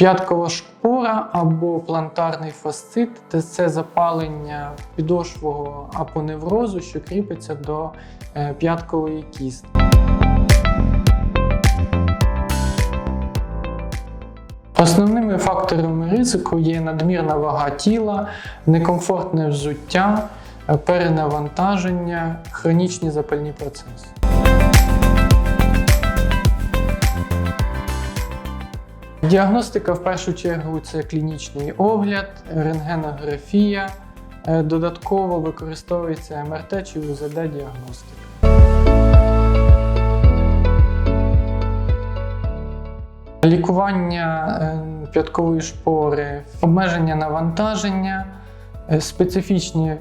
П'яткова шпора або плантарний фасцит це запалення підошвого апоневрозу, що кріпиться до е, п'яткової кістки. Основними факторами ризику є надмірна вага тіла, некомфортне взуття, е, перенавантаження, хронічні запальні процеси. Діагностика в першу чергу це клінічний огляд, рентгенографія. Е, Додатково використовується МРТ чи УЗД діагностика. Лікування е, п'яткової шпори, обмеження навантаження, е, специфічні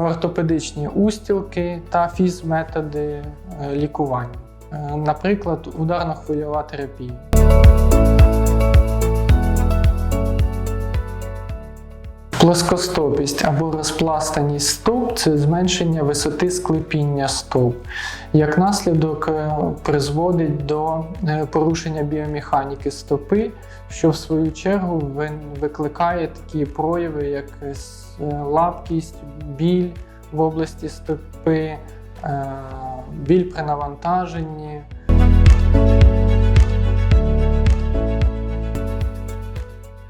ортопедичні устілки та фізметоди лікування, наприклад, ударно-хвильова терапія. Плоскостопість або розпластаність стоп це зменшення висоти склепіння стоп. Як наслідок е, призводить до е, порушення біомеханіки стопи, що в свою чергу викликає такі прояви, як е, лапкість, біль в області стопи, біль при навантаженні.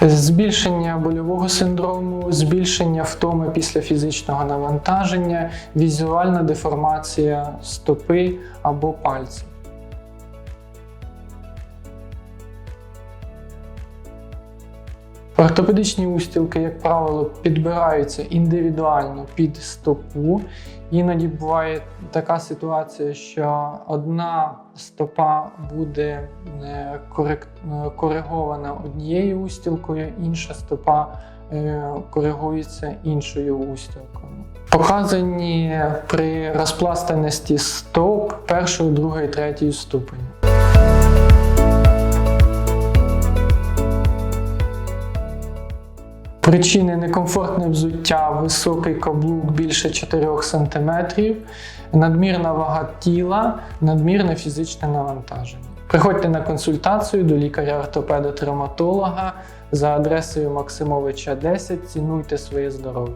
Збільшення больового синдрому, збільшення втоми після фізичного навантаження, візуальна деформація стопи або пальців. Ортопедичні устілки, як правило, підбираються індивідуально під стопу. Іноді буває така ситуація, що одна стопа буде е, е, коригована однією устілкою, інша стопа е, коригується іншою устілкою. Показані при розпластаності стоп першої, другої, третьої ступені. Причини некомфортне взуття, високий каблук більше 4 см, надмірна вага тіла, надмірне фізичне навантаження. Приходьте на консультацію до лікаря-ортопеда-травматолога за адресою Максимовича 10. Цінуйте своє здоров'я.